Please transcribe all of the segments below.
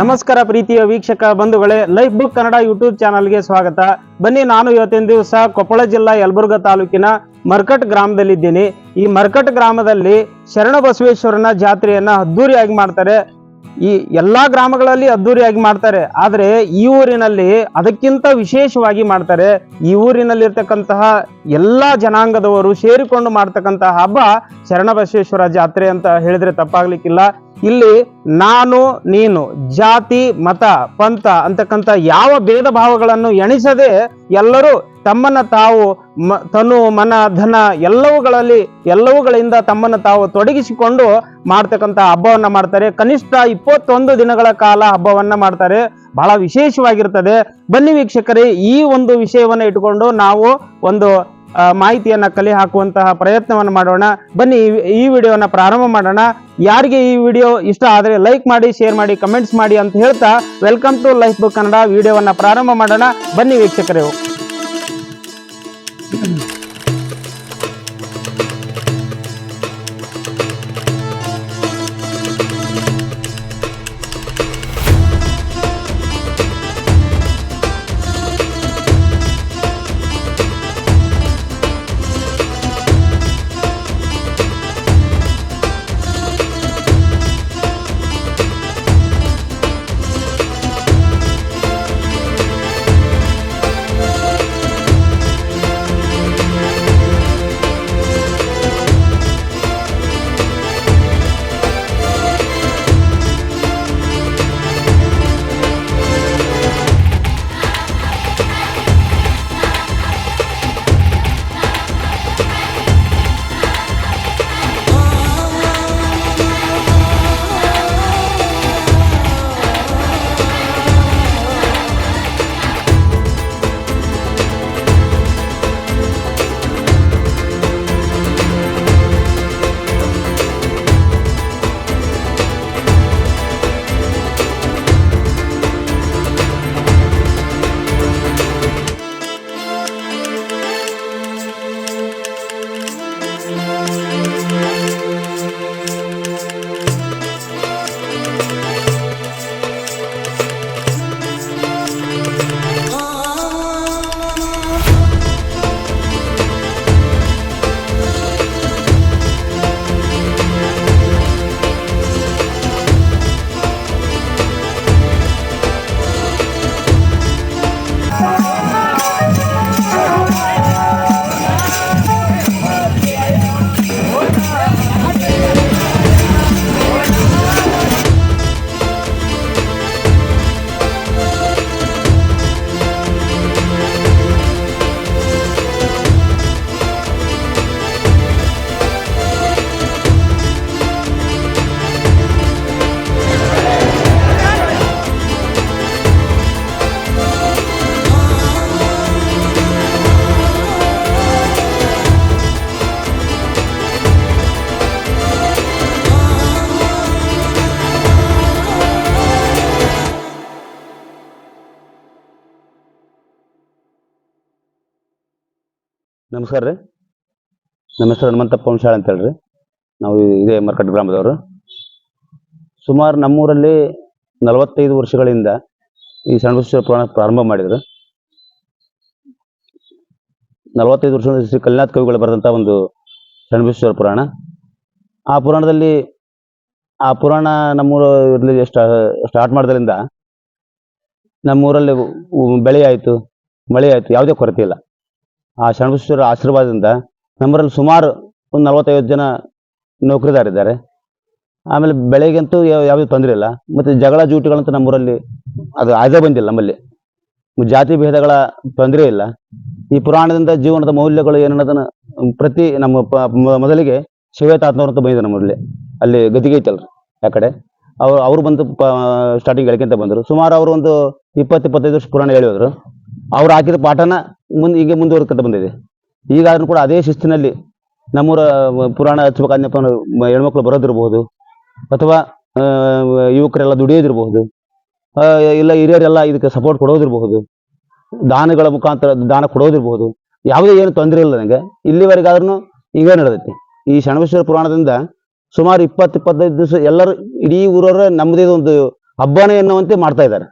ನಮಸ್ಕಾರ ಪ್ರೀತಿಯ ವೀಕ್ಷಕ ಬಂಧುಗಳೇ ಲೈಫ್ ಬುಕ್ ಕನ್ನಡ ಯೂಟ್ಯೂಬ್ ಚಾನಲ್ಗೆ ಸ್ವಾಗತ. ಬನ್ನಿ, ನಾನು ಇವತ್ತಿನ ದಿವಸ ಕೊಪ್ಪಳ ಜಿಲ್ಲಾ ಯಲಬುರ್ಗ ತಾಲೂಕಿನ ಮರ್ಕಟ್ ಗ್ರಾಮದಲ್ಲಿದ್ದೀನಿ. ಈ ಮರ್ಕಟ್ ಗ್ರಾಮದಲ್ಲಿ ಶರಣ ಬಸವೇಶ್ವರನ ಜಾತ್ರೆಯನ್ನ ಅದ್ದೂರಿಯಾಗಿ ಮಾಡ್ತಾರೆ. ಈ ಎಲ್ಲಾ ಗ್ರಾಮಗಳಲ್ಲಿ ಅದ್ದೂರಿಯಾಗಿ ಮಾಡ್ತಾರೆ. ಆದರೆ ಈ ಊರಿನಲ್ಲಿ ಅದಕ್ಕಿಂತ ವಿಶೇಷವಾಗಿ ಮಾಡ್ತಾರೆ. ಈ ಊರಿನಲ್ಲಿರ್ತಕ್ಕಂತಹ ಎಲ್ಲಾ ಜನಾಂಗದವರು ಸೇರಿಕೊಂಡು ಮಾಡ್ತಕ್ಕಂತಹ ಹಬ್ಬ ಶರಣಬಸವೇಶ್ವರ ಜಾತ್ರೆ ಅಂತ ಹೇಳಿದ್ರೆ ತಪ್ಪಾಗ್ಲಿಕ್ಕಿಲ್ಲ. ಇಲ್ಲಿ ನಾನು, ನೀನು, ಜಾತಿ, ಮತ, ಪಂಥ ಅಂತಕ್ಕಂಥ ಯಾವ ಭೇದ ಭಾವಗಳನ್ನು ಎಣಿಸದೆ ಎಲ್ಲರೂ ತಮ್ಮನ್ನ ತಾವು ಮ, ತನು, ಮನ, ಧನ ಎಲ್ಲವುಗಳಲ್ಲಿ, ಎಲ್ಲವುಗಳಿಂದ ತಮ್ಮನ್ನು ತಾವು ತೊಡಗಿಸಿಕೊಂಡು ಮಾಡ್ತಕ್ಕಂಥ ಹಬ್ಬವನ್ನು ಮಾಡ್ತಾರೆ. ಕನಿಷ್ಠ ಇಪ್ಪತ್ತೊಂದು ದಿನಗಳ ಕಾಲ ಹಬ್ಬವನ್ನು ಮಾಡ್ತಾರೆ. ಬಹಳ ವಿಶೇಷವಾಗಿರ್ತದೆ. ಬನ್ನಿ ವೀಕ್ಷಕರೇ, ಈ ಒಂದು ವಿಷಯವನ್ನ ಇಟ್ಕೊಂಡು ನಾವು ಒಂದು ಮಾಹಿತಿಯನ್ನ ಕಲೆ ಹಾಕುವಂತಹ ಪ್ರಯತ್ನವನ್ನು ಮಾಡೋಣ. ಬನ್ನಿ ಈ- ವಿಡಿಯೋನ ಪ್ರಾರಂಭ ಮಾಡೋಣ. ಯಾರಿಗೆ ಈ ವಿಡಿಯೋ ಇಷ್ಟ ಆದರೆ ಲೈಕ್ ಮಾಡಿ, ಶೇರ್ ಮಾಡಿ, ಕಮೆಂಟ್ಸ್ ಮಾಡಿ ಅಂತ ಹೇಳ್ತಾ welcome to life book Kannada ವಿಡಿಯೋವನ್ನು ಪ್ರಾರಂಭ ಮಾಡೋಣ. ಬನ್ನಿ ವೀಕ್ಷಕರೇ. ನಮಸ್ಕಾರ ರೀ. ನಮ್ಮ ಹೆಸರು ಹನುಮಂತಪ್ಪ ವಂಶಾಳ ಅಂತ ಹೇಳ್ರಿ. ನಾವು ಇದೇ ಮರ್ಕಟ್ ಗ್ರಾಮದವರು. ಸುಮಾರು ನಮ್ಮೂರಲ್ಲಿ ನಲವತ್ತೈದು ವರ್ಷಗಳಿಂದ ಈ ಸಣ್ಣ ಪುರಾಣ ಪ್ರಾರಂಭ ಮಾಡಿದ್ರು. ನಲವತ್ತೈದು ವರ್ಷದ ಶ್ರೀ ಕಲ್ಯಾಣ ಕವಿಗಳು ಬರೆದಂಥ ಒಂದು ಸಣ್ಣ ಪುರಾಣ. ಆ ಪುರಾಣದಲ್ಲಿ ಆ ಪುರಾಣ ನಮ್ಮೂರಲ್ಲಿ ಸ್ಟಾರ್ಟ್ ಮಾಡಿದ್ರಿಂದ ನಮ್ಮೂರಲ್ಲಿ ಬೆಳೆ ಆಯಿತು ಮಳೆ ಆಯಿತು ಯಾವುದೇ ಕೊರತೆ ಇಲ್ಲ. ಆ ಶರಣಬಸವೇಶ್ವರ ಆಶೀರ್ವಾದದಿಂದ ನಮ್ಮರಲ್ಲಿ ಸುಮಾರು ಒಂದು ನಲವತ್ತೈವತ್ತು ಜನ ನೌಕರಿದಾರಿದ್ದಾರೆ. ಆಮೇಲೆ ಬೆಳೆಗಂತೂ ಯಾವ- ಯಾವುದೇ ತೊಂದರೆ ಇಲ್ಲ. ಮತ್ತು ಜಗಳ ಜೂಟಿಗಳಂತೂ ನಮ್ಮೂರಲ್ಲಿ ಅದು ಆಯ್ದೇ ಬಂದಿಲ್ಲ ನಮ್ಮಲ್ಲಿ. ಜಾತಿ ಭೇದಗಳ ತೊಂದರೆ ಇಲ್ಲ. ಈ ಪುರಾಣದಿಂದ ಜೀವನದ ಮೌಲ್ಯಗಳು ಏನನ್ನೋದನ್ನ ಪ್ರತಿ ನಮ್ಮ ಮೊದಲಿಗೆ ಶಿವತಾತ್ನವ್ರು ಅಂತ ಬಂದಿದ್ದಾರೆ ನಮ್ಮಲ್ಲಿ ಅಲ್ಲಿ ಗದಿಗೆ ಐತಲ್ರಿ ಆ ಕಡೆ. ಅವ್ರು ಅವ್ರು ಬಂದು ಸ್ಟಾರ್ಟಿಂಗ್ ಹೇಳ್ಕೊಂತ ಬಂದರು. ಸುಮಾರು ಅವರು ಒಂದು ಇಪ್ಪತ್ತು, ಇಪ್ಪತ್ತೈದು ವರ್ಷ ಪುರಾಣ ಹೇಳಿ ಹೋದ್ರು ಅವ್ರು ಹಾಕಿದ ಪಾಠನ ಮುಂದೆ ಹೀಗೆ ಮುಂದುವರ್ಕೊಂಡು ಬಂದಿದೆ. ಈಗಾದ್ರೂ ಕೂಡ ಅದೇ ಶಿಸ್ತಿನಲ್ಲಿ ನಮ್ಮೂರ ಪುರಾಣ ಹಚ್ಬೇಕಾದ್ನಪ್ಪ ಹೆಣ್ಮಕ್ಳು ಬರೋದಿರ್ಬೋದು ಅಥವಾ ಯುವಕರೆಲ್ಲ ದುಡಿಯೋದಿರಬಹುದು ಇಲ್ಲ ಹಿರಿಯರೆಲ್ಲ ಇದಕ್ಕೆ ಸಪೋರ್ಟ್ ಕೊಡೋದಿರಬಹುದು, ದಾನಗಳ ಮುಖಾಂತರ ದಾನ ಕೊಡೋದಿರಬಹುದು, ಯಾವುದೇ ಏನು ತೊಂದರೆ ಇಲ್ಲ ನನಗೆ. ಇಲ್ಲಿವರೆಗಾದ್ರೂ ಈಗ ನಡೆದೈತಿ. ಈ ಶಣವೇಶ್ವರ ಪುರಾಣದಿಂದ ಸುಮಾರು ಇಪ್ಪತ್ತು ಇಪ್ಪತ್ತೈದು ದಿವಸ ಎಲ್ಲರೂ ಇಡೀ ಊರವರ ನಮ್ಮದೇ ಒಂದು ಹಬ್ಬನೇ ಎನ್ನುವಂತೆ ಮಾಡ್ತಾ ಇದ್ದಾರೆ.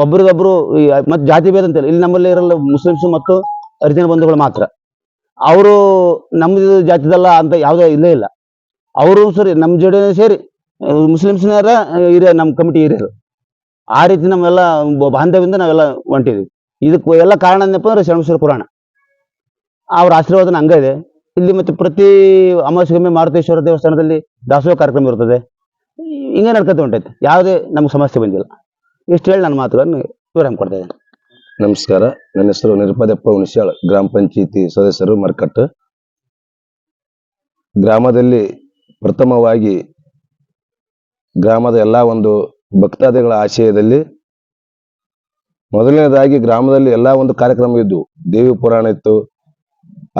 ಒಬ್ರಿಗೊಬ್ರು ಮತ್ತೆ ಜಾತಿ ಭೇದ ಅಂತಿಲ್ಲ. ಇಲ್ಲಿ ನಮ್ಮಲ್ಲಿ ಇರಲ್ಲ ಮುಸ್ಲಿಮ್ಸ್ ಮತ್ತು ಹರಿಜನ ಬಂಧುಗಳು ಮಾತ್ರ. ಅವರು ನಮ್ದು ಜಾತಿದಲ್ಲ ಅಂತ ಯಾವುದೋ ಇಲ್ಲೇ ಇಲ್ಲ. ಅವರು ಸರಿ ನಮ್ಮ ಜೋಡಿ ಸೇರಿ ಮುಸ್ಲಿಮ್ಸ್ನಾರ ಹಿರಿಯ ನಮ್ಮ ಕಮಿಟಿ ಹಿರಿಯರು. ಆ ರೀತಿ ನಮ್ಮೆಲ್ಲ ಬಾಂಧವ್ಯದಿಂದ ನಾವೆಲ್ಲ ಹೊಂಟಿದ್ವಿ. ಇದಕ್ಕೆ ಎಲ್ಲ ಕಾರಣ ಏನಪ್ಪ ಅಂದ್ರೆ ಶರಣೇಶ್ವರ ಪುರಾಣ. ಅವ್ರ ಆಶೀರ್ವಾದನ ಹಂಗ ಇದೆ. ಇಲ್ಲಿ ಮತ್ತೆ ಪ್ರತಿ ಅಮಾವಾಸ್ಯಗೊಮ್ಮೆ ಮಾರುತೇಶ್ವರ ದೇವಸ್ಥಾನದಲ್ಲಿ ದಾಸೋಹ ಕಾರ್ಯಕ್ರಮ ಇರ್ತದೆ. ಹಿಂಗೆ ನಡ್ಕೊತ ಹೊಂಟೈತೆ ಯಾವುದೇ ನಮ್ಗೆ ಸಮಸ್ಯೆ ಬಂದಿಲ್ಲ. ಇಷ್ಟು ಹೇಳಿ ನನ್ನ ಮಾತುಗಳನ್ನು ವಿರಾಮ ಕೊಡ್ತಾ ನಮಸ್ಕಾರ. ನನ್ನ ಹೆಸರು ನಿರುಪದಪ್ಪ ಹುಣಸಾಳ್. ಗ್ರಾಮ ಪಂಚಾಯತಿ ಸದಸ್ಯರು ಮರ್ಕಟ್ ಗ್ರಾಮದಲ್ಲಿ ಪ್ರಥಮವಾಗಿ ಗ್ರಾಮದ ಎಲ್ಲ ಒಂದು ಭಕ್ತಾದಿಗಳ ಆಶಯದಲ್ಲಿ ಮೊದಲನೇದಾಗಿ ಗ್ರಾಮದಲ್ಲಿ ಎಲ್ಲ ಒಂದು ಕಾರ್ಯಕ್ರಮ ಇದ್ದವು ದೇವಿ ಪುರಾಣ ಇತ್ತು,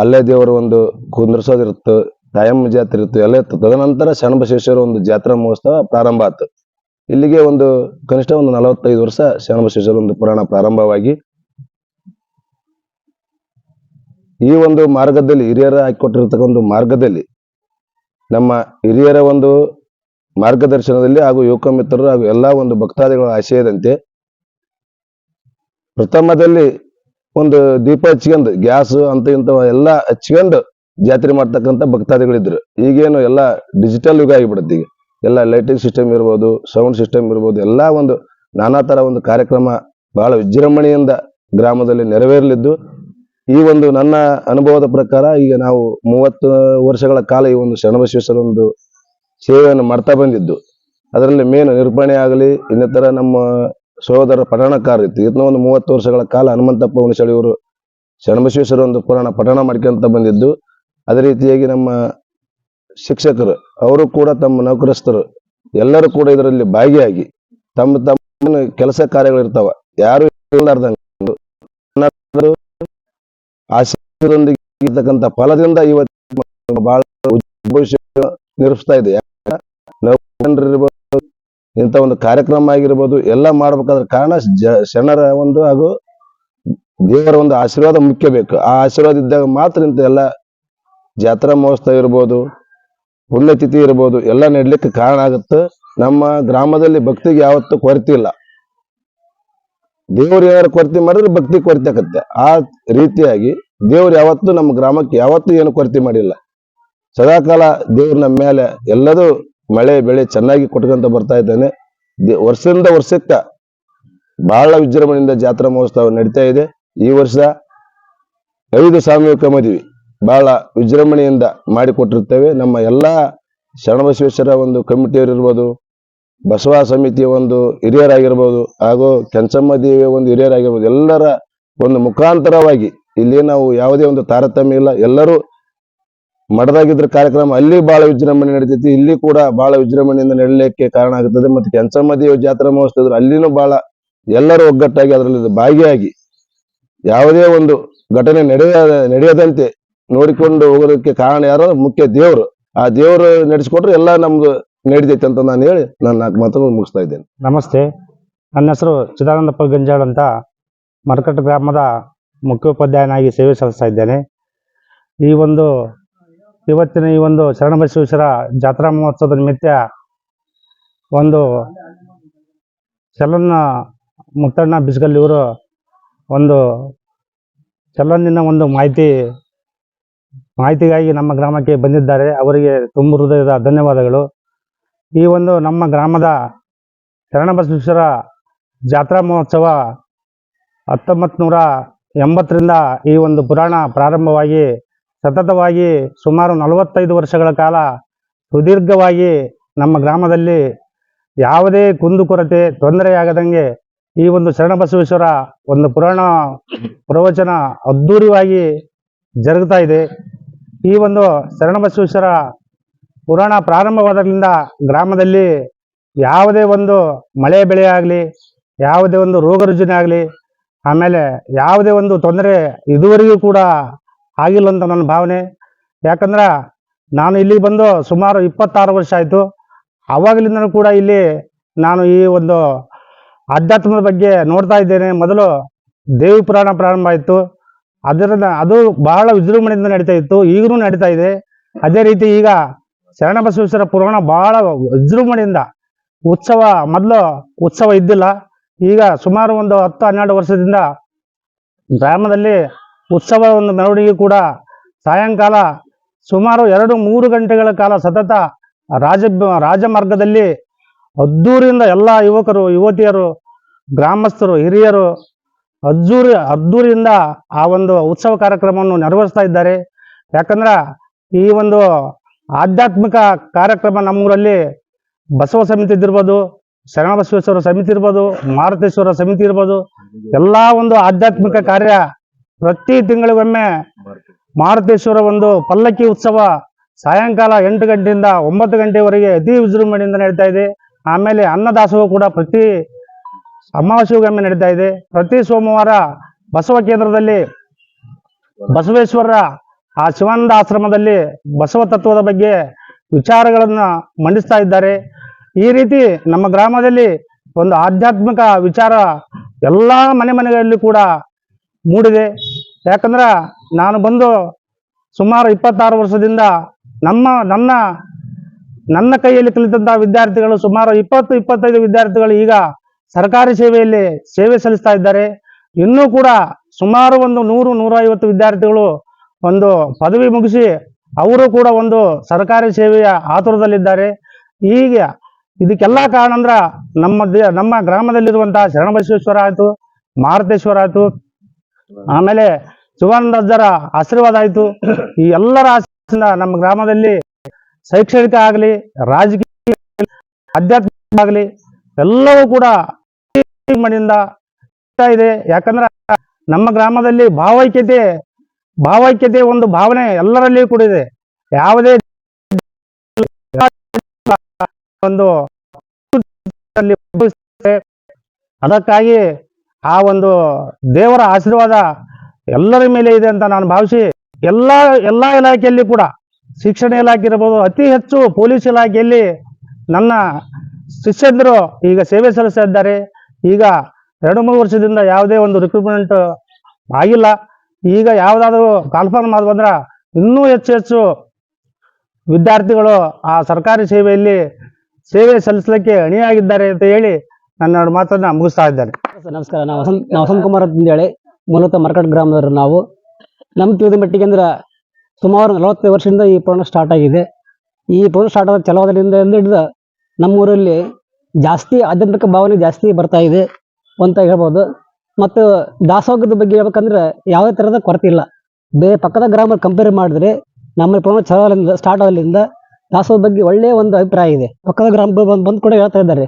ಅಲ್ಲೇ ದೇವರ ಒಂದು ಕುಂದ್ರಸೋದಿರುತ್ತೆ, ತಾಯಮ್ಮ ಜಾತ್ರೆ ಇತ್ತು, ಎಲ್ಲ ಇತ್ತು. ತದನಂತರ ಶರಣಬಸವೇಶ್ವರ ಒಂದು ಜಾತ್ರಾ ಮಹೋತ್ಸವ ಪ್ರಾರಂಭ ಆಯ್ತು ಇಲ್ಲಿಗೆ ಒಂದು ಕನಿಷ್ಠ ಒಂದು ನಲವತ್ತೈದು ವರ್ಷ ಶರಣಬಸವೇಶ್ವರ ಒಂದು ಪುರಾಣ ಪ್ರಾರಂಭವಾಗಿ ಈ ಒಂದು ಮಾರ್ಗದಲ್ಲಿ ಹಿರಿಯರ ಹಾಕಿಕೊಟ್ಟಿರತಕ್ಕ ಒಂದು ಮಾರ್ಗದಲ್ಲಿ ನಮ್ಮ ಹಿರಿಯರ ಒಂದು ಮಾರ್ಗದರ್ಶನದಲ್ಲಿ ಹಾಗೂ ಯುವಕ ಮಿತ್ರರು ಹಾಗೂ ಎಲ್ಲಾ ಒಂದು ಭಕ್ತಾದಿಗಳ ಆಶಯದಂತೆ ಪ್ರಥಮದಲ್ಲಿ ಒಂದು ದೀಪ ಹಚ್ಕೊಂಡು ಗ್ಯಾಸ್ ಅಂತ ಇಂಥವ ಎಲ್ಲ ಹಚ್ಕೊಂಡು ಜಾತ್ರೆ ಮಾಡ್ತಕ್ಕಂಥ ಭಕ್ತಾದಿಗಳಿದ್ರು. ಈಗೇನು ಎಲ್ಲ ಡಿಜಿಟಲ್ ಯುಗ ಆಗಿಬಿಡುತ್ತೆ ಈಗ. ಎಲ್ಲ ಲೈಟಿಂಗ್ ಸಿಸ್ಟಮ್ ಇರ್ಬೋದು ಸೌಂಡ್ ಸಿಸ್ಟಮ್ ಇರ್ಬೋದು, ಎಲ್ಲ ಒಂದು ನಾನಾ ಥರ ಒಂದು ಕಾರ್ಯಕ್ರಮ ಬಹಳ ವಿಜೃಂಭಣೆಯಿಂದ ಗ್ರಾಮದಲ್ಲಿ ನೆರವೇರಲಿದ್ದು. ಈ ಒಂದು ನನ್ನ ಅನುಭವದ ಪ್ರಕಾರ ಈಗ ನಾವು ಮೂವತ್ತು ವರ್ಷಗಳ ಕಾಲ ಈ ಒಂದು ಶರಣಬಸವೇಶ್ವರ ಒಂದು ಸೇವೆಯನ್ನು ಮಾಡ್ತಾ ಬಂದಿದ್ದು. ಅದರಲ್ಲಿ ಮೇನ್ ನಿರೂಪಣೆ ಆಗಲಿ, ಇನ್ನಿತರ ನಮ್ಮ ಸಹೋದರ ಪಠಣಕಾರ ಇತ್ತು ಇದನ್ನ ಒಂದು ಮೂವತ್ತು ವರ್ಷಗಳ ಕಾಲ ಹನುಮಂತಪ್ಪ ಹುಣಸಳಿಯವರು ಶರಣಬಸವೇಶ್ವರ ಒಂದು ಪುರಾಣ ಪಠಣ ಮಾಡ್ಕೊಂತ ಬಂದಿದ್ದು. ಅದೇ ರೀತಿಯಾಗಿ ನಮ್ಮ ಶಿಕ್ಷಕರು, ಅವರು ಕೂಡ ತಮ್ಮ ನೌಕರಸ್ಥರು, ಎಲ್ಲರೂ ಕೂಡ ಇದರಲ್ಲಿ ಭಾಗಿಯಾಗಿ ತಮ್ಮ ತಮ್ಮ ಕೆಲಸ ಕಾರ್ಯಗಳಿರ್ತಾವ. ಯಾರು ಇರ್ತಕ್ಕಂಥ ಫಲದಿಂದ ಇವತ್ತು ಬಹಳ ಭವಿಷ್ಯ ನಿರ್ಮಿಸ್ತಾ ಇದೆ. ಇಂಥ ಒಂದು ಕಾರ್ಯಕ್ರಮ ಆಗಿರ್ಬೋದು, ಎಲ್ಲ ಮಾಡ್ಬೇಕಾದ್ರ ಕಾರಣ ಶರಣರ ಒಂದು ಹಾಗೂ ದೇವರ ಒಂದು ಆಶೀರ್ವಾದ ಮುಖ್ಯ ಬೇಕು. ಆ ಆಶೀರ್ವಾದ ಇದ್ದಾಗ ಮಾತ್ರ ಇಂಥ ಎಲ್ಲ ಜಾತ್ರಾ ಮಹೋತ್ಸವ ಇರ್ಬೋದು ಪುಣ್ಯತಿಥಿ ಇರ್ಬೋದು, ಎಲ್ಲ ನಡ್ಲಿಕ್ಕೆ ಕಾರಣ ಆಗುತ್ತೆ. ನಮ್ಮ ಗ್ರಾಮದಲ್ಲಿ ಭಕ್ತಿಗೆ ಯಾವತ್ತೂ ಕೊರತೆ ಇಲ್ಲ. ದೇವ್ರು ಏನಾರು ಕೊರತೆ ಮಾಡಿದ್ರೆ ಭಕ್ತಿ ಕೊರತೆ ಆಗತ್ತೆ. ಆ ರೀತಿಯಾಗಿ ದೇವ್ರು ಯಾವತ್ತೂ ನಮ್ಮ ಗ್ರಾಮಕ್ಕೆ ಯಾವತ್ತೂ ಏನು ಕೊರತೆ ಮಾಡಿಲ್ಲ. ಸದಾಕಾಲ ದೇವ್ರ ನಮ್ಮ ಮೇಲೆ ಎಲ್ಲದೂ ಮಳೆ, ಬೆಳೆ ಚೆನ್ನಾಗಿ ಕೊಟ್ಕೊಂತ ಬರ್ತಾ ಇದ್ದಾನೆ. ವರ್ಷದಿಂದ ವರ್ಷಕ್ಕ ಬಹಳ ವಿಜೃಂಭಣೆಯಿಂದ ಜಾತ್ರಾ ಮಹೋತ್ಸವ ನಡೀತಾ ಇದೆ. ಈ ವರ್ಷ ಐದು ಸಾಮೂಹಿಕ ಮದುವೆ. ಬಹಳ ವಿಜೃಂಭಣೆಯಿಂದ ಮಾಡಿಕೊಟ್ಟಿರ್ತೇವೆ ನಮ್ಮ ಎಲ್ಲ ಶರಣಬಸವೇಶ್ವರ ಒಂದು ಕಮಿಟಿಯವರಿರ್ಬೋದು, ಬಸವ ಸಮಿತಿಯ ಒಂದು ಹಿರಿಯರಾಗಿರ್ಬೋದು, ಹಾಗೂ ಕೆಂಚಮ್ಮ ದೇವಿಯ ಒಂದು ಹಿರಿಯರಾಗಿರ್ಬೋದು, ಎಲ್ಲರ ಒಂದು ಮುಖಾಂತರವಾಗಿ ಇಲ್ಲಿ ನಾವು ಯಾವುದೇ ಒಂದು ತಾರತಮ್ಯ ಇಲ್ಲ. ಎಲ್ಲರೂ ಮಠದಾಗಿದ್ರ ಕಾರ್ಯಕ್ರಮ ಅಲ್ಲಿ ಬಹಳ ವಿಜೃಂಭಣೆ ನಡೀತೈತಿ. ಇಲ್ಲಿ ಕೂಡ ಬಹಳ ವಿಜೃಂಭಣೆಯಿಂದ ನಡೀಲಿಕ್ಕೆ ಕಾರಣ ಆಗುತ್ತದೆ. ಮತ್ತು ಕೆಂಚಮ್ಮ ದೇವಿ ಜಾತ್ರಾ ಮಹೋತ್ಸವ ಇದ್ರೆ ಅಲ್ಲಿನೂ ಬಹಳ ಎಲ್ಲರೂ ಒಗ್ಗಟ್ಟಾಗಿ ಅದರಲ್ಲಿ ಭಾಗಿಯಾಗಿ ಯಾವುದೇ ಒಂದು ಘಟನೆ ನಡೆಯ ನಡೆಯದಂತೆ ನೋಡಿಕೊಂಡು ಹೋಗೋದಕ್ಕೆ ಕಾರಣ ಯಾರು? ಮುಖ್ಯ ದೇವರು. ಆ ದೇವರು ನಡೆಸ್ಕೊಟ್ರೆ ಎಲ್ಲ ನಮ್ದು ನಡೀತೈತೆ ಅಂತ ನಾನು ಹೇಳಿ ನನ್ನ ನಾಲ್ಕು ಮಾತುಗಳು ಮುಗಿಸ್ತಾ ಇದ್ದೇನೆ. ನಮಸ್ತೆ. ನನ್ನ ಹೆಸರು ಚಿದಾನಂದಪ್ಪ ಗಂಜಾಳ್ ಅಂತ ಮರಕಟ್ಟ ಗ್ರಾಮದ ಮುಖ್ಯೋಪಾಧ್ಯಾಯನಾಗಿ ಸೇವೆ ಸಲ್ಲಿಸ್ತಾ ಇದ್ದೇನೆ. ಈ ಒಂದು ಇವತ್ತಿನ ಈ ಒಂದು ಶರಣಬಸವೇಶ್ವರ ಜಾತ್ರಾ ಮಹೋತ್ಸವದ ನಿಮಿತ್ತ ಒಂದು ಚಲನ್ನ ಮುತ್ತಣ್ಣ ಬಿಸ್ಗಲ್ ಇವರು ಒಂದು ಚಲನ್ನಿನ ಒಂದು ಮಾಹಿತಿ ಮಾಹಿತಿಗಾಗಿ ನಮ್ಮ ಗ್ರಾಮಕ್ಕೆ ಬಂದಿದ್ದಾರೆ. ಅವರಿಗೆ ತುಂಬ ಹೃದಯದ ಧನ್ಯವಾದಗಳು. ಈ ಒಂದು ನಮ್ಮ ಗ್ರಾಮದ ಶರಣಬಸವೇಶ್ವರ ಜಾತ್ರಾ ಮಹೋತ್ಸವ ಹತ್ತೊಂಬತ್ತು ನೂರ ಎಂಬತ್ತರಿಂದ ಈ ಒಂದು ಪುರಾಣ ಪ್ರಾರಂಭವಾಗಿ ಸತತವಾಗಿ ಸುಮಾರು ನಲವತ್ತೈದು ವರ್ಷಗಳ ಕಾಲ ಸುದೀರ್ಘವಾಗಿ ನಮ್ಮ ಗ್ರಾಮದಲ್ಲಿ ಯಾವುದೇ ಕುಂದುಕೊರತೆ ತೊಂದರೆಯಾಗದಂಗೆ ಈ ಒಂದು ಶರಣಬಸವೇಶ್ವರ ಒಂದು ಪುರಾಣ ಪ್ರವಚನ ಅದ್ಧೂರಿವಾಗಿ ಜರುಗ್ತಾ ಇದೆ. ಈ ಒಂದು ಶರಣಬಸವೇಶ್ವರ ಪುರಾಣ ಪ್ರಾರಂಭವಾದ್ರಿಂದ ಗ್ರಾಮದಲ್ಲಿ ಯಾವುದೇ ಒಂದು ಮಳೆ ಬೆಳೆ ಆಗಲಿ, ಯಾವುದೇ ಒಂದು ರೋಗ ರುಜಿನ ಆಗಲಿ, ಆಮೇಲೆ ಯಾವುದೇ ಒಂದು ತೊಂದರೆ ಇದುವರೆಗೂ ಕೂಡ ಆಗಿಲ್ಲ ಅಂತ ನನ್ನ ಭಾವನೆ. ಯಾಕಂದ್ರೆ ನಾನು ಇಲ್ಲಿ ಬಂದು ಸುಮಾರು ಇಪ್ಪತ್ತಾರು ವರ್ಷ ಆಯಿತು. ಆವಾಗಲಿಂದನೂ ಕೂಡ ಇಲ್ಲಿ ನಾನು ಈ ಒಂದು ಆಧ್ಯಾತ್ಮದ ಬಗ್ಗೆ ನೋಡ್ತಾ ಇದ್ದೇನೆ. ಮೊದಲು ದೇವಿ ಪುರಾಣ ಪ್ರಾರಂಭ ಆಯಿತು. ಅದರಿಂದ ಅದು ಬಹಳ ವಿಜೃಂಭಣೆಯಿಂದ ನಡೀತಾ ಇತ್ತು. ಈಗಲೂ ನಡೀತಾ ಇದೆ. ಅದೇ ರೀತಿ ಈಗ ಶರಣಬಸವೇಶ್ವರ ಪುರಾಣ ಬಹಳ ವಿಜೃಂಭಣೆಯಿಂದ ಉತ್ಸವ, ಮೊದಲು ಉತ್ಸವ ಇದ್ದಿಲ್ಲ. ಈಗ ಸುಮಾರು ಒಂದು ಹತ್ತು, ಹನ್ನೆರಡು ವರ್ಷದಿಂದ ಗ್ರಾಮದಲ್ಲಿ ಉತ್ಸವ ಒಂದು ಮೆರವಣಿಗೆ ಕೂಡ ಸಾಯಂಕಾಲ ಸುಮಾರು ಎರಡು, ಮೂರು ಗಂಟೆಗಳ ಕಾಲ ಸತತ ರಾಜ, ರಾಜಮಾರ್ಗದಲ್ಲಿ ಅದ್ದೂರಿಯಿಂದ ಎಲ್ಲ ಯುವಕರು, ಯುವತಿಯರು, ಗ್ರಾಮಸ್ಥರು, ಹಿರಿಯರು ಅದ್ದೂರಿ, ಅದ್ದೂರಿಯಿಂದ ಆ ಒಂದು ಉತ್ಸವ ಕಾರ್ಯಕ್ರಮವನ್ನು ನೆರವೇರಿಸ್ತಾ ಇದ್ದಾರೆ. ಯಾಕಂದ್ರೆ ಈ ಒಂದು ಆಧ್ಯಾತ್ಮಿಕ ಕಾರ್ಯಕ್ರಮ ನಮ್ಮೂರಲ್ಲಿ ಬಸವ ಸಮಿತಿ ಇರ್ಬೋದು, ಶರಣಬಸವೇಶ್ವರ ಸಮಿತಿ ಇರ್ಬೋದು, ಮಾರುತೇಶ್ವರ ಸಮಿತಿ ಇರ್ಬೋದು, ಎಲ್ಲ ಒಂದು ಆಧ್ಯಾತ್ಮಿಕ ಕಾರ್ಯ ಪ್ರತಿ ತಿಂಗಳಿಗೊಮ್ಮೆ ಮಾರುತೇಶ್ವರ ಒಂದು ಪಲ್ಲಕ್ಕಿ ಉತ್ಸವ ಸಾಯಂಕಾಲ ಎಂಟು ಗಂಟೆಯಿಂದ ಒಂಬತ್ತು ಗಂಟೆವರೆಗೆ ಅತಿ ವಿಜೃಂಭಣೆಯಿಂದ ನಡೀತಾ ಇದೆ. ಆಮೇಲೆ ಅನ್ನದಾಸೋಹ ಕೂಡ ಪ್ರತಿ ಅಮಾವಾಸ್ಯೆಗೊಮ್ಮೆ ನಡೀತಾ ಇದೆ. ಪ್ರತಿ ಸೋಮವಾರ ಬಸವ ಕೇಂದ್ರದಲ್ಲಿ ಬಸವೇಶ್ವರ ಆ ಶಿವಾನಂದ ಆಶ್ರಮದಲ್ಲಿ ಬಸವ ತತ್ವದ ಬಗ್ಗೆ ವಿಚಾರಗಳನ್ನು ಮಂಡಿಸ್ತಾ ಇದ್ದಾರೆ. ಈ ರೀತಿ ನಮ್ಮ ಗ್ರಾಮದಲ್ಲಿ ಒಂದು ಆಧ್ಯಾತ್ಮಿಕ ವಿಚಾರ ಎಲ್ಲ ಮನೆ ಮನೆಗಳಲ್ಲಿ ಕೂಡ ಮೂಡಿದೆ. ಯಾಕಂದ್ರೆ ನಾನು ಬಂದು ಸುಮಾರು ಇಪ್ಪತ್ತಾರು ವರ್ಷದಿಂದ ನಮ್ಮ, ನನ್ನ ನನ್ನ ಕೈಯಲ್ಲಿ ಕಲಿತಂತಹ ವಿದ್ಯಾರ್ಥಿಗಳು ಸುಮಾರು ಇಪ್ಪತ್ತು, ಇಪ್ಪತ್ತೈದು ವಿದ್ಯಾರ್ಥಿಗಳು ಈಗ ಸರ್ಕಾರಿ ಸೇವೆಯಲ್ಲಿ ಸೇವೆ ಸಲ್ಲಿಸ್ತಾ ಇದ್ದಾರೆ. ಇನ್ನೂ ಕೂಡ ಸುಮಾರು ಒಂದು ನೂರು, ನೂರೈವತ್ತು ವಿದ್ಯಾರ್ಥಿಗಳು ಒಂದು ಪದವಿ ಮುಗಿಸಿ ಅವರು ಕೂಡ ಒಂದು ಸರ್ಕಾರಿ ಸೇವೆಯ ಆತುರದಲ್ಲಿದ್ದಾರೆ. ಈಗ ಇದಕ್ಕೆಲ್ಲ ಕಾರಣ ಅಂದ್ರ ನಮ್ಮ ದೇ, ನಮ್ಮ ಗ್ರಾಮದಲ್ಲಿರುವಂತಹ ಶರಣಬಸವೇಶ್ವರ ಆಯಿತು, ಮಾರುತೇಶ್ವರ ಆಯ್ತು, ಆಮೇಲೆ ಶಿವಾನಂದಜ್ಜರ ಆಶೀರ್ವಾದ ಆಯ್ತು. ಈ ಎಲ್ಲರ ಆಶೀರ್ವಾದದಿಂದ ನಮ್ಮ ಗ್ರಾಮದಲ್ಲಿ ಶೈಕ್ಷಣಿಕ ಆಗಲಿ, ರಾಜಕೀಯ ಆಧ್ಯಾತ್ಮಿಕ ಆಗಲಿ, ಎಲ್ಲವೂ ಕೂಡ ಮನೆಯಿಂದ ಆಗ್ತಾ ಇದೆ. ಯಾಕಂದ್ರೆ ನಮ್ಮ ಗ್ರಾಮದಲ್ಲಿ ಭಾವೈಕ್ಯತೆ ಭಾವೈಕ್ಯತೆ ಒಂದು ಭಾವನೆ ಎಲ್ಲರಲ್ಲಿಯೂ ಕೂಡ ಇದೆ. ಯಾವುದೇ ಒಂದು ಅದಕ್ಕಾಗಿ ಆ ಒಂದು ದೇವರ ಆಶೀರ್ವಾದ ಎಲ್ಲರ ಮೇಲೆ ಇದೆ ಅಂತ ನಾನು ಭಾವಿಸಿ, ಎಲ್ಲ, ಎಲ್ಲಾ ಇಲಾಖೆಯಲ್ಲಿ ಕೂಡ, ಶಿಕ್ಷಣ ಇಲಾಖೆ ಇರಬಹುದು ಅತಿ ಹೆಚ್ಚು ಪೊಲೀಸ್ ಇಲಾಖೆಯಲ್ಲಿ ನನ್ನ ಶಿಷ್ಯಂದರು ಈಗ ಸೇವೆ ಸಲ್ಲಿಸ್ತಾ ಈಗ ಎರಡು, ಮೂರು ವರ್ಷದಿಂದ ಯಾವುದೇ ಒಂದು ರಿಕ್ರೂಟ್ಮೆಂಟ್ ಆಗಿಲ್ಲ. ಈಗ ಯಾವುದಾದ್ರೂ ಕಾಲ್ಫಾರ್ಮ್ ಮಾಡಿ ಬಂದ್ರೆ ಇನ್ನೂ ಹೆಚ್ಚು ಹೆಚ್ಚು ವಿದ್ಯಾರ್ಥಿಗಳು ಆ ಸರ್ಕಾರಿ ಸೇವೆಯಲ್ಲಿ ಸೇವೆ ಸಲ್ಲಿಸಲಿಕ್ಕೆ ಅಣಿಯಾಗಿದ್ದಾರೆ ಅಂತ ಹೇಳಿ ನನ್ನ ಎರಡು ಮಾತನ್ನ ಮುಗಿಸ್ತಾ ಇದ್ದೇನೆ. ನಮಸ್ಕಾರ. ನಾವು ವಸಂತ್ ನಾವು ಕುಮಾರ್ ಅಂತ ಹೇಳಿ, ಮೂಲತಃ ಮರ್ಕಟ್ ಗ್ರಾಮದವರು ನಾವು. ನಮ್ಮ ತಿಳಿದ ಮಟ್ಟಿಗೆ ಅಂದ್ರೆ ಸುಮಾರು ನಲವತ್ತೈದು ವರ್ಷದಿಂದ ಈ ಪುರಾಣ ಸ್ಟಾರ್ಟ್ ಆಗಿದೆ. ಈ ಪುರಾಣ ಸ್ಟಾರ್ಟ್ ಆದ ಚಲೋದ್ರಿಂದ ಹಿಡಿದ ನಮ್ಮೂರಲ್ಲಿ ಜಾಸ್ತಿ ಆಧ್ಯಾತ್ಮಿಕ ಭಾವನೆ ಜಾಸ್ತಿ ಬರ್ತಾ ಇದೆ ಅಂತ ಹೇಳ್ಬೋದು. ಮತ್ತು ದಾಸೋಗದ ಬಗ್ಗೆ ಹೇಳ್ಬೇಕಂದ್ರೆ ಯಾವುದೇ ಥರದ ಕೊರತೆ ಇಲ್ಲ. ಬೇರೆ ಪಕ್ಕದ ಗ್ರಾಮ ಕಂಪೇರ್ ಮಾಡಿದ್ರೆ ನಮ್ಮ ಪ್ರಮುಖ ಚಳವಳಿಯಿಂದ ಸ್ಟಾರ್ಟ್ ಆಗಲಿಂದ ದಾಸೋಹದ ಬಗ್ಗೆ ಒಳ್ಳೆಯ ಒಂದು ಅಭಿಪ್ರಾಯ ಇದೆ. ಪಕ್ಕದ ಗ್ರಾಮ ಬಂದು ಕೂಡ ಹೇಳ್ತಾ ಇದ್ದಾರೆ.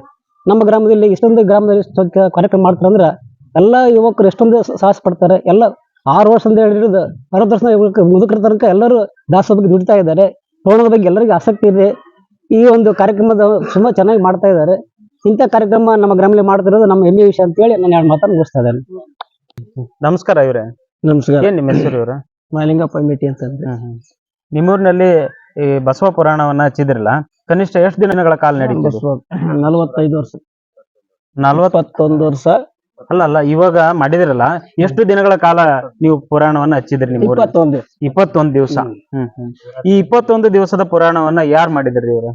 ನಮ್ಮ ಗ್ರಾಮದಲ್ಲಿ ಇಷ್ಟೊಂದು ಗ್ರಾಮದಲ್ಲಿ ಕಾರ್ಯಕ್ರಮ ಮಾಡ್ತಾರೆ ಅಂದ್ರೆ ಎಲ್ಲ ಯುವಕರು ಎಷ್ಟೊಂದು ಸಾಹಸ ಪಡ್ತಾರೆ ಎಲ್ಲ ಆರು ವರ್ಷದಿಂದ ಹೇಳಿರೋದು ಅರವತ್ತು ವರ್ಷದ ಯುವಕ- ಮುದುಕರ ತನಕ ಎಲ್ಲರೂ ದಾಸೋಹ ಬಗ್ಗೆ ದುಡಿತಾ ಇದ್ದಾರೆ. ಪುರಾಣದ ಬಗ್ಗೆ ಎಲ್ಲರಿಗೂ ಆಸಕ್ತಿ ಇದೆ. ಈ ಒಂದು ಕಾರ್ಯಕ್ರಮದ ತುಂಬಾ ಚೆನ್ನಾಗಿ ಮಾಡ್ತಾ ಇದ್ದಾರೆ. ಇಂಥ ಕಾರ್ಯಕ್ರಮ ನಮ್ಮ ಗ್ರಾಮದಲ್ಲಿ ಮಾಡ್ತಿರೋದು ನಮ್ಮ ಹೆಮ್ಮೆ ವಿಷಯ ಅಂತ ಹೇಳಿ ನಾನು ಎರಡು ಮಾತನ್ನು ಮುಗಿಸ್ತಾ ಇದ್ದೇನೆ. ನಮಸ್ಕಾರ ಇವ್ರೆ. ನಮಸ್ಕಾರ. ಏನ್ ನಿಮ್ಮ ಹೆಸರು ಇವ್ರ? ಮಾಲಿಂಗಪ್ಪ ಮೇಟಿ ಅಂತ ನಿಮ್ಮೂರಿನಲ್ಲಿ ಈ ಬಸವ ಪುರಾಣವನ್ನ ಹಚ್ಚಿದ್ರಲ್ಲ ಕನಿಷ್ಠ ಎಷ್ಟು ದಿನಗಳ ಕಾಲ ನಡೀತದೆ ನಲವತ್ತೈದು ವರ್ಷ. ನಲ್ವತ್ ಇಪ್ಪತ್ತೊಂದು ವರ್ಷ. ಅಲ್ಲ ಅಲ್ಲ ಇವಾಗ ಮಾಡಿದ್ರಲ್ಲ ಎಷ್ಟು ದಿನಗಳ ಕಾಲ ನೀವು ಪುರಾಣವನ್ನ ಹಚ್ಚಿದ್ರಿ ನಿಮ್ಮ ಊರಲ್ಲಿ? ಇಪ್ಪತ್ತೊಂದು ಇಪ್ಪತ್ತೊಂದು ದಿವಸ. ಹ್ಮ್ ಹ್ಮ್. ಈ ಇಪ್ಪತ್ತೊಂದು ದಿವಸದ ಪುರಾಣವನ್ನ ಯಾರು ಮಾಡಿದ್ರಿ ಇವ್ರ?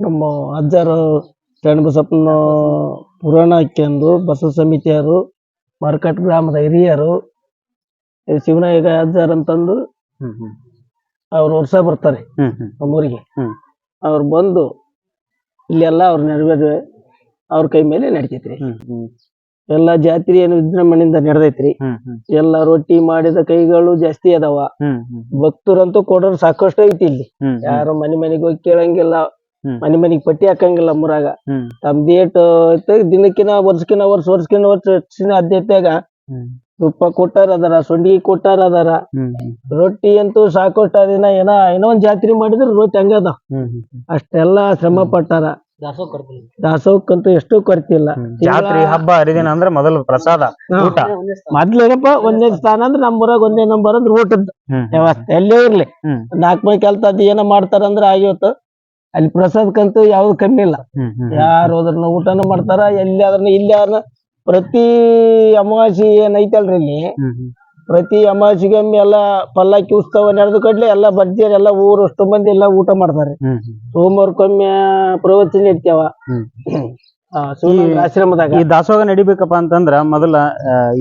ನಮ್ಮ ಅಜ್ಜರು ಶರಣಬಸಪ್ಪನ ಪುರಾಣ ಹಾಕ್ಯಂದು ಬಸವ ಸಮಿತಿಯರು ಮಾರ್ಕಟ್ ಗ್ರಾಮದ ಹಿರಿಯರು ಈ ಶಿವನಾಯಕ ಅಜ್ಜರ್ ಅಂತಂದು ಅವ್ರು ವರ್ಷ ಬರ್ತಾರೆ ನಮ್ಮ ಊರಿಗೆ ನಮ್ಮೂರಿಗೆ. ಅವ್ರು ಬಂದು ಇಲ್ಲೆಲ್ಲ ಅವ್ರ ನೆರವೇರಿ ಅವ್ರ ಕೈ ಮೇಲೆ ನಡಿತೈತ್ರಿ. ಎಲ್ಲ ಜಾತ್ರೆ ಏನು ವಿಜೃಂಭಣೆಯಿಂದ ನಡೆದೈತ್ರಿ. ಎಲ್ಲ ರೊಟ್ಟಿ ಮಾಡಿದ ಕೈಗಳು ಜಾಸ್ತಿ ಅದಾವ. ಭಕ್ತರಂತೂ ಕೊಡೋರು ಸಾಕಷ್ಟು ಐತಿ ಇಲ್ಲಿ. ಯಾರು ಮನೆ ಮನೆಗೆ ಹೋಗಿ ಕೇಳಂಗಿಲ್ಲ. ಮನೆ ಮನೆಗೆ ಪಟ್ಟಿ ಹಾಕಂಗಿಲ್ಲ ಮುರಾಗ ತಮ್ ಡೇಟ್ ದಿನಕ್ಕಿನ ವರ್ಷಕ್ಕಿನ ವರ್ಷ ವರ್ಷಕ್ಕಿನ ವರ್ಷ ಹೆಚ್ಚಿನ ಆದ್ಯತೆಯಾಗ ತುಪ್ಪ ಕೊಟ್ಟಾರ ಅದಾರ ಸೊಂಡಿಗೆ ಕೊಟ್ಟಾರ ಅದಾರ. ರೊಟ್ಟಿ ಅಂತೂ ಸಾಕೊಟ್ಟ ದಿನ ಏನ ಏನೋ ಒಂದ್ ಜಾತ್ರೆ ಮಾಡಿದ್ರ ರೊಟ್ಟಿ ಹಂಗದ ಅಷ್ಟೆಲ್ಲಾ ಶ್ರಮ ಪಟ್ಟಾರ. ದಾಸೋಹಕ್ಕಂತೂ ಎಷ್ಟು ಕೊರತಿಲ್ಲ. ಜಾತ್ರೆ ಹಬ್ಬ ಹರಿದಿನ ಅಂದ್ರೆ ಮೊದಲು ಪ್ರಸಾದ ಊಟ. ಮೊದ್ಲೇನಪ್ಪ ಒಂದೇ ಸ್ಥಾನ. ಅಂದ್ರೆ ನಮ್ಮೂರಾಗ ಒಂದೇ ನಂಬರ್ ಅಂದ್ರೆ ಊಟದ ವ್ಯವಸ್ಥೆ ಎಲ್ಲೇ ಇರ್ಲಿ. ನಾಲ್ಕು ಮಂದಿ ಕೆಲ್ಸ ಅದ್ ಏನೋ ಮಾಡ್ತಾರ ಅಂದ್ರೆ ಆಗಿವತ್ತು ಅಲ್ಲಿ ಪ್ರಸಾದಕ್ಕಂತೂ ಯಾವ್ದು ಕಮ್ಮಿ ಇಲ್ಲ. ಯಾರು ಹೋದ್ರನ್ನ ಊಟನ ಮಾಡ್ತಾರ ಎಲ್ಲಿ ಅದ್ರನ್ನ ಇಲ್ಲಿ ಆದ್ರನ್ನ ಪ್ರತಿ ಅಮಾವಾಸಿ ಏನೈತಲ್ರಿ ಇಲ್ಲಿ? ಪ್ರತಿ ಅಮಾವಾಸಿಗೊಮ್ಮೆ ಎಲ್ಲ ಪಲ್ಲಕ್ಕಿ ಉತ್ಸವ ನಡೆದು ಕಡ್ಲೆ ಎಲ್ಲ ಬಜ್ಜಿಯರ್ ಎಲ್ಲ ಊರು ಅಷ್ಟು ಮಂದಿ ಎಲ್ಲ ಊಟ ಮಾಡ್ತಾರೆ. ಸೋಮವಾರಕ್ಕೊಮ್ಮೆ ಪ್ರವಚನ ಇರ್ತಾವ ಆಶ್ರಮದಾಗ. ಈ ದಾಸೋಹ ನಡಿಬೇಕಪ್ಪ ಅಂತಂದ್ರ ಮೊದಲ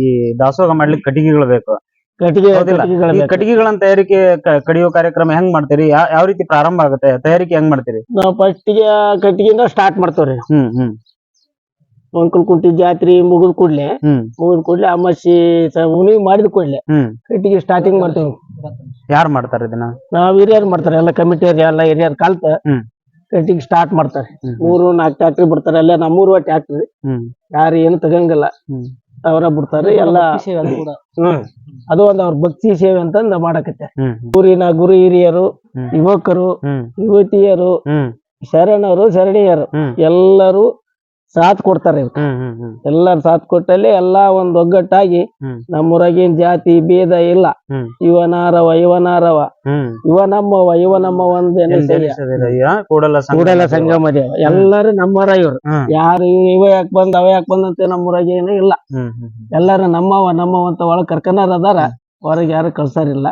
ಈ ದಾಸೋಹ ಮಾಡ್ಲಿಕ್ಕೆ ಕಟ್ಟಿಗೆಗಳು ಬೇಕು. ಕಟ್ಟಿಗೆ ಹೌದಿಲ್ಲ? ಈ ಬೇಕು. ಕಟ್ಟಿಗೆಗಳನ್ನ ತಯಾರಿಕೆ ಕ- ಕಡಿಯೋ ಕಾರ್ಯಕ್ರಮ ಹೆಂಗ್ ಮಾಡ್ತೀರಿ? ಯಾ- ಯಾವ ರೀತಿ ಪ್ರಾರಂಭ ಆಗುತ್ತೆ? ತಯಾರಿಕೆ ಹೆಂಗ್ ಮಾಡ್ತೀರಿ? ನಾವು ಫಸ್ಟಿಗೆ ಕಟ್ಟಿಗೆಯಿಂದ ಸ್ಟಾರ್ಟ್ ಮಾಡ್ತೇವ್ರಿ. ಹ್ಮ್ ಹ್ಮ್. ಒಂಕಲ್ ಕುಂಟಿ ಜಾತ್ರೆ ಮುಗಿದ ಕೂಡ್ಲೆ ಹ್ಮ್. ಮುಗಿದ ಕೂಡ್ಲೆ ಅಮಾಸಿ ಉಣಿವಿ ಮಾಡಿದ ಕೂಡ್ಲೆ ಹ್ಮ್. ಕಟ್ಟಿಗೆ ಸ್ಟಾರ್ಟಿಂಗ್ ಮಾಡ್ತೇವೆ ಯಾರ್ ಮಾಡ್ತಾರ ಇದನ್ನ? ನಾವ್ ಹಿರಿಯರ್ ಮಾಡ್ತಾರೆ ಎಲ್ಲ ಕಮಿಟಿ ಎಲ್ಲ ಹಿರಿಯರ್ ಕಲ್ತ ಹ್ಮ್. ಕಟ್ಟಿಗೆ ಸ್ಟಾರ್ಟ್ ಮಾಡ್ತಾರೆ. ಹ್ಮ್. ಮೂರು ನಾಲ್ಕು ಟ್ಯಾಕ್ಟ್ರಿ ಬಿಡ್ತಾರೆ ಎಲ್ಲ ನಮ್ಮೂರು ಟ್ಯಾಕ್ಟ್ರಿ ಹ್ಮ್. ಯಾರು ಏನು ತಗಂಗಿಲ್ಲ. ಹ್ಮ್. ಅವರ ಬಿಡ್ತಾರೆ ಎಲ್ಲ ಹ್ಮ್. ಅದು ಒಂದ್ ಅವ್ರ ಭಕ್ತಿ ಸೇವೆ ಅಂತಂದ ಮಾಡಕತ್ತೆ. ಊರಿನ ಗುರು ಹಿರಿಯರು ಯುವಕರು ಯುವತಿಯರು ಶರಣರು ಶರಣೀಯರು ಎಲ್ಲರೂ ಸಾಥ್ ಕೊಡ್ತಾರೆ ಇವ್ರು. ಎಲ್ಲಾರು ಸಾಥ್ ಕೊಟ್ಟಲ್ಲಿ ಎಲ್ಲಾ ಒಂದ್ ಒಗ್ಗಟ್ಟಾಗಿ ನಮ್ಮೂರಾಗಿನ್ ಜಾತಿ ಭೇದ ಇಲ್ಲ. ಇವನಾರವ ಇವನಾರವ. ಇವ ನಮ್ಮವ ಇವ ನಮ್ಮ ಒಂದ್ ಕೂಡಲ ಸಂಗಮ ದೇವ. ಎಲ್ಲಾರು ನಮ್ಮರ ಇವ್ರು. ಯಾರು ಇವ ಯಾಕೆ ಬಂದ್ ಅವ ಯಾಕೆ ಬಂದಂತ ನಮ್ಮೂರಾಗ ಏನು ಇಲ್ಲ. ಎಲ್ಲಾರು ನಮ್ಮವ ನಮ್ಮವ ಅಂತ ಒಳಗ್ ಕರ್ಕನಾರ ಅದಾರ. ಹೊರಗೆ ಯಾರು ಕಳ್ಸಾರಿಲ್ಲ.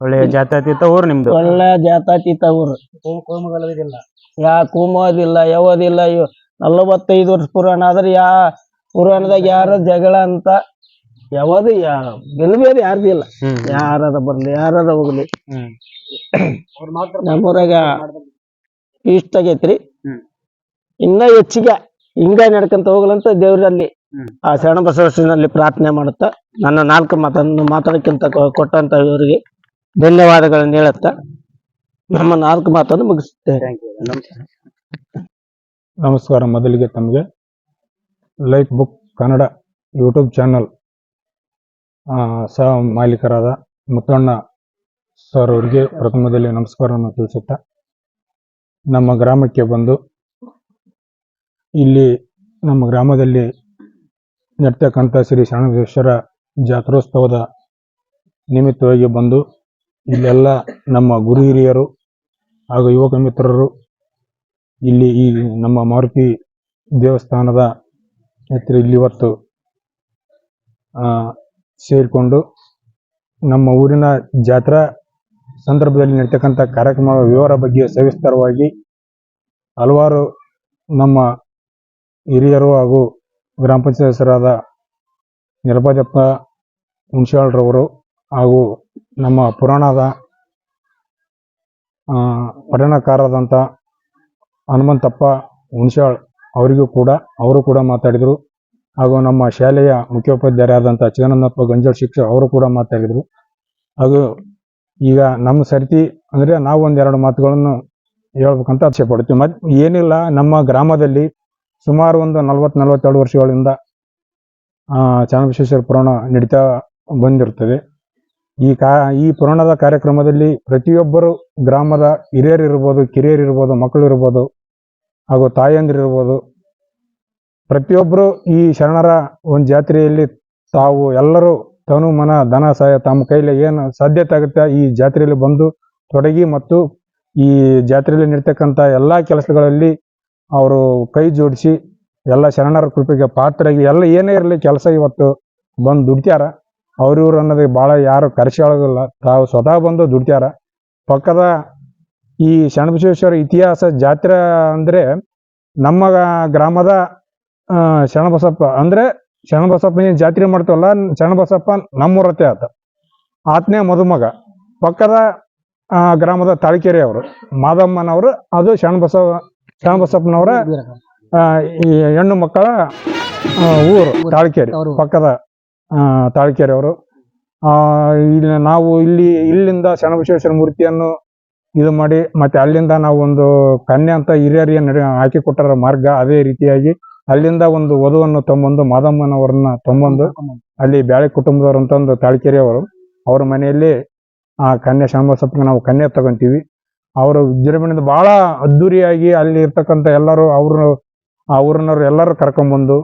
ಒಳ್ಳೆ ಜಾತಾತೀತ ಊರು ನಿಮ್ದು. ಒಳ್ಳೆ ಜಾತಾತೀತ ಊರು. ಯಾ ಕೂಮೋದಿಲ್ಲ ಯಾವದಿಲ್ಲ ಇವ್. ನಲವತ್ತೈದು ವರ್ಷ ಪುರಾಣ. ಆದ್ರೆ ಯಾ ಪುರಾಣದಾಗ ಯಾರ ಜಗಳ ಅಂತ ಯಾವದು ಯಾ ಬೇರೆ ಯಾರ್ದು ಇಲ್ಲ. ಯಾರದ ಬರ್ಲಿ ಯಾರದ ಹೋಗ್ಲಿ. ನಮ್ಮೂರಾಗ ಇಷ್ಟ ಆಗೈತ್ರಿ. ಇನ್ನ ಹೆಚ್ಚಿಗೆ ಹಿಂಗ ನಡ್ಕಂತ ಹೋಗ್ಲಂತ ದೇವ್ರಲ್ಲಿ. ಆ ಶರಣ ಬಸವೇಶ್ವರನಲ್ಲಿ ಪ್ರಾರ್ಥನೆ ಮಾಡುತ್ತಾ ನನ್ನ ನಾಲ್ಕು ಮಾತನ್ನು ಮಾತಾಡಕ್ಕಿಂತ ಕೊಟ್ಟಂತ ಇವರಿಗೆ ಧನ್ಯವಾದಗಳನ್ನು ಹೇಳುತ್ತ. ನಮ್ಮ ನಾಲ್ಕು ಮಾತನ್ನು ನಮಸ್ಕಾರ. ನಮಸ್ಕಾರ ಮೊದಲಿಗೆ ತಮಗೆ life book Kannada YouTube channel ಸಹ ಮಾಲೀಕರಾದ ಮುತ್ತಣ್ಣ ಸರ್ ಅವರಿಗೆ ಪ್ರಥಮದಲ್ಲಿ ನಮಸ್ಕಾರವನ್ನು ತಿಳಿಸುತ್ತಾ, ನಮ್ಮ ಗ್ರಾಮಕ್ಕೆ ಬಂದು ಇಲ್ಲಿ ನಮ್ಮ ಗ್ರಾಮದಲ್ಲಿ ನಡ್ತಕ್ಕಂಥ ಶ್ರೀ ಶರಣೇಶ್ವರ ಜಾತ್ರೋತ್ಸವದ ನಿಮಿತ್ತವಾಗಿ ಬಂದು ಇಲ್ಲೆಲ್ಲ ನಮ್ಮ ಗುರು ಹಿರಿಯರು ಹಾಗೂ ಯುವಕ ಮಿತ್ರರು ಇಲ್ಲಿ ಈ ನಮ್ಮ ಮಾರುತಿ ದೇವಸ್ಥಾನದ ಹತ್ತಿರ ಇಲ್ಲಿ ಇವತ್ತು ಸೇರಿಕೊಂಡು ನಮ್ಮ ಊರಿನ ಜಾತ್ರಾ ಸಂದರ್ಭದಲ್ಲಿ ನಡೀತಕ್ಕಂಥ ಕಾರ್ಯಕ್ರಮಗಳ ವಿವರ ಬಗ್ಗೆ ಸವಿಸ್ತಾರವಾಗಿ ಹಲವಾರು ನಮ್ಮ ಹಿರಿಯರು ಹಾಗೂ ಗ್ರಾಮ ಪಂಚಾಯತ್ ಸದಸ್ಯರಾದ ನಿರಪದಪ್ಪ ಹುಣಸಾಳ್ರವರು ಹಾಗೂ ನಮ್ಮ ಪುರಾಣದ ಪಠಣಕಾರದಂಥ ಹನುಮಂತಪ್ಪ ಹುಣಸಾಳ್ ಅವರಿಗೂ ಕೂಡ, ಅವರು ಕೂಡ ಮಾತಾಡಿದರು. ಹಾಗೂ ನಮ್ಮ ಶಾಲೆಯ ಮುಖ್ಯೋಪಾಧ್ಯಾಯರಾದಂಥ ಚಿದಾನಂದಪ್ಪ ಗಂಜಾಳ್ ಶಿಕ್ಷಕ ಅವರು ಕೂಡ ಮಾತಾಡಿದರು. ಹಾಗೂ ಈಗ ನಮ್ಮ ಸರ್ತಿ ಅಂದರೆ ನಾವು ಒಂದೆರಡು ಮಾತುಗಳನ್ನು ಹೇಳ್ಬೇಕಂತ ಆಸೆ ಪಡ್ತೀವಿ ಮತ್ತು ಏನಿಲ್ಲ, ನಮ್ಮ ಗ್ರಾಮದಲ್ಲಿ ಸುಮಾರು ಒಂದು ನಲ್ವತ್ತು, ನಲ್ವತ್ತೆರಡು ವರ್ಷಗಳಿಂದ ಚಾಣಬಸವೇಶ್ವರ ಪುರಾಣ ನಡೀತಾ ಬಂದಿರ್ತದೆ ಈ ಕಾ, ಈ ಪುರಾಣದ ಕಾರ್ಯಕ್ರಮದಲ್ಲಿ ಪ್ರತಿಯೊಬ್ಬರು ಗ್ರಾಮದ ಹಿರಿಯರಿರ್ಬೋದು, ಕಿರಿಯರಿರ್ಬೋದು ಮಕ್ಕಳು ಇರ್ಬೋದು ಹಾಗೂ ತಾಯಂದಿರು ಇರ್ಬೋದು ಪ್ರತಿಯೊಬ್ಬರು ಈ ಶರಣರ ಒಂದು ಜಾತ್ರೆಯಲ್ಲಿ ತಾವು ಎಲ್ಲರೂ ತನು ಮನ, ಧನ, ಸಹಾಯ, ತಮ್ಮ ಕೈಲಿ ಏನು ಸಾಧ್ಯತೆ ಆಗುತ್ತೆ ಈ ಜಾತ್ರೆಯಲ್ಲಿ ಬಂದು ತೊಡಗಿ ಮತ್ತು ಈ ಜಾತ್ರೆಯಲ್ಲಿ ನೀಡ್ತಕ್ಕಂಥ ಎಲ್ಲ ಕೆಲಸಗಳಲ್ಲಿ ಅವರು ಕೈ ಜೋಡಿಸಿ ಎಲ್ಲ ಶರಣರ ಕೃಪೆಗೆ ಪಾತ್ರರಾಗಿ ಎಲ್ಲ ಏನೇ ಇರಲಿ ಕೆಲಸ ಇವತ್ತು ಬಂದು ದುಡ್ತ್ಯಾರ. ಅವ್ರಿವ್ರು ಅನ್ನೋದಕ್ಕೆ ಅನ್ನೋದು ಭಾಳ ಯಾರು ಕರೆಸಿ ತಾವು ಸ್ವತಃ ಬಂದು ದುಡ್ತ್ಯಾರ. ಪಕ್ಕದ ಈ ಶರಣಬಸವೇಶ್ವರ ಇತಿಹಾಸ ಜಾತ್ರೆ ಅಂದರೆ ನಮ್ಮ ಗ್ರಾಮದ ಆ, ಶರಣಬಸಪ್ಪ. ಅಂದ್ರೆ ಶರಣಬಸಪ್ಪನ ಜಾತ್ರೆ ಮಾಡ್ತವಲ್ಲ ಶರಣಬಸಪ್ಪ ನಮ್ಮೂರತ್ತೆ ಆತ. ಆತನೇ ಮದುಮಗ. ಪಕ್ಕದ ಗ್ರಾಮದ ತಾಳ್ಕೆರೆ ಅವರು ಮಾದಮ್ಮನವರು ಅದು ಶರಣಬಸವ ಶರಣಬಸಪ್ಪನವರ ಈ ಹೆಣ್ಣು ಮಕ್ಕಳ ಊರು ತಾಳಿಕೆರೆ. ಪಕ್ಕದ ಆ, ತಾಳಿಕೆರೆ ಅವರು ಆ, ಇಲ್ಲಿ ನಾವು ಇಲ್ಲಿ ಇಲ್ಲಿಂದ ಶರಣಬಸವೇಶ್ವರ ಮೂರ್ತಿಯನ್ನು ಇದು ಮಾಡಿ ಮತ್ತೆ ಅಲ್ಲಿಂದ ನಾವು ಒಂದು ಕನ್ಯೆ ಅಂತ ಹಿರಿಯರಿಗೆ ನಡೆ ಹಾಕಿ ಕೊಟ್ಟರ ಮಾರ್ಗ ಅದೇ ರೀತಿಯಾಗಿ ಅಲ್ಲಿಂದ ಒಂದು ವಧುವನ್ನು ತಂಬಂದು ಮಾದಮ್ಮನವರನ್ನ ತಂಬಂದು ಅಲ್ಲಿ ಬ್ಯಾಳೆ ಕುಟುಂಬದವರು ಅಂತ ಒಂದು ತಾಳಿಕೆರೆ ಅವರು ಮನೆಯಲ್ಲಿ ಆ ಕನ್ಯಾ ಶ್ಯಾಮಬಸಪ್ಪಗೆ ನಾವು ಕನ್ಯೆ ತಗೊಂತೀವಿ. ಅವರು ವಿಜೃಂಭಣೆಯಿಂದ ಬಹಳ ಅದ್ದೂರಿಯಾಗಿ ಅಲ್ಲಿ ಇರ್ತಕ್ಕಂಥ ಎಲ್ಲರೂ ಅವ್ರ, ಆ ಊರಿನವ್ರು ಎಲ್ಲರೂ ಕರ್ಕೊಂಬಂದು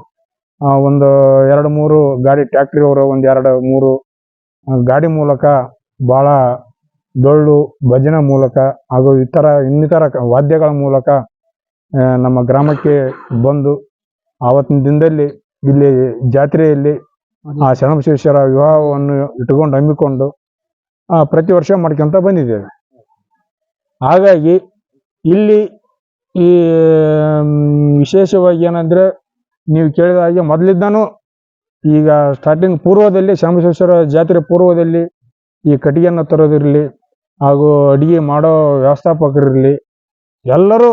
ಒಂದು ಎರಡು ಮೂರು ಗಾಡಿ ಟ್ಯಾಕ್ಟ್ರಿ ಅವರು ಒಂದು ಎರಡು ಮೂರು ಗಾಡಿ ಮೂಲಕ ಬಹಳ ಡೊಳ್ಳು, ಭಜನೆ ಮೂಲಕ ಹಾಗೂ ಇತರ ಇನ್ನಿತರ ವಾದ್ಯಗಳ ಮೂಲಕ ನಮ್ಮ ಗ್ರಾಮಕ್ಕೆ ಬಂದು ಆವತ್ತಿನ ದಿನದಲ್ಲಿ ಇಲ್ಲಿ ಜಾತ್ರೆಯಲ್ಲಿ ಆ ಶರಣಬಸವೇಶ್ವರ ವಿವಾಹವನ್ನು ಇಟ್ಟುಕೊಂಡು ಹಮ್ಮಿಕೊಂಡು ಪ್ರತಿ ವರ್ಷ ಮಾಡ್ಕೊಂತ ಬಂದಿದ್ದೇವೆ. ಹಾಗಾಗಿ ಇಲ್ಲಿ ಈ ವಿಶೇಷವಾಗಿ ಏನಂದ್ರೆ ನೀವು ಕೇಳಿದ ಹಾಗೆ ಮೊದಲಿದ್ದಾನು ಈಗ ಸ್ಟಾರ್ಟಿಂಗ್ ಪೂರ್ವದಲ್ಲಿ ಶರಣಬಸವೇಶ್ವರ ಜಾತ್ರೆ ಪೂರ್ವದಲ್ಲಿ ಈ ಕಟ್ಟಿಗೆಯನ್ನು ತರೋದಿರಲಿ ಹಾಗೂ ಅಡಿಗೆ ಮಾಡೋ ವ್ಯವಸ್ಥಾಪಕರಿರಲಿ, ಎಲ್ಲರೂ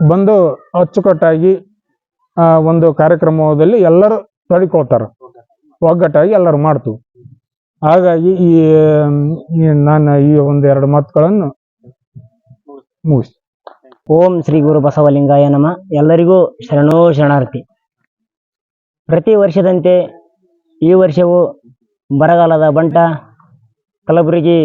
ಬಂದು ಅಚ್ಚುಕಟ್ಟಾಗಿ ಒಂದು ಕಾರ್ಯಕ್ರಮದಲ್ಲಿ ಎಲ್ಲರೂ ತೊಡಿಕೊಳ್ತಾರೆ. ಒಗ್ಗಟ್ಟಾಗಿ ಎಲ್ಲರೂ ಮಾಡ್ತೀವಿ ಹಾಗಾಗಿ ಈ ನಾನು ಈ ಒಂದು ಎರಡು ಮಾತುಗಳನ್ನು ಮುಗಿಸ್ತೀನಿ ಓಂ ಶ್ರೀ ಗುರು ಬಸವಲಿಂಗಾಯ ನಮ. ಎಲ್ಲರಿಗೂ ಶರಣೋ ಶರಣಾರ್ಥಿ. ಪ್ರತಿ ವರ್ಷದಂತೆ ಈ ವರ್ಷವೂ ಬರಗಾಲದ ಬಂಟ, ಕಲಬುರಗಿ